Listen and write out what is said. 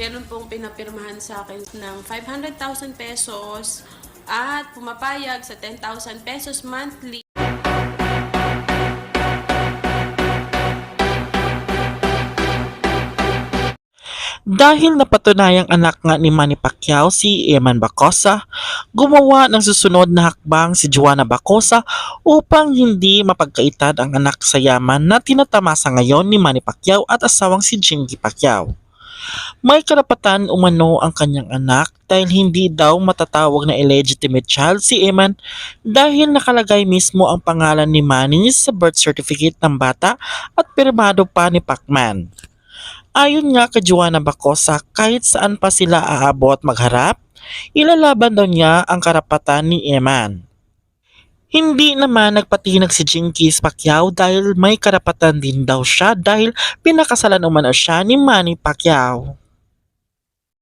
meron pong pinapirmahan sa akin ng 500,000 pesos at pumapayag sa 10,000 pesos monthly. Dahil napatunayang anak nga ni Manny Pacquiao si Eman Bacosa, gumawa ng susunod na hakbang si Joanna Bacosa upang hindi mapagkaitan ang anak sa yaman na tinatamasa ngayon ni Manny Pacquiao at asawang si Jinky Pacquiao. May karapatan umano ang kanyang anak dahil hindi daw matatawag na illegitimate child si Eman dahil nakalagay mismo ang pangalan ni Manny sa birth certificate ng bata at pirmado pa ni Pacman. Ayon nga kay Joanna Bacosa, kahit saan pa sila aabot magharap, ilalaban daw niya ang karapatan ni Eman. Hindi naman nagpatinag si Jinkies Pacquiao dahil may karapatan din daw siya dahil pinakasalan umano siya ni Manny Pacquiao.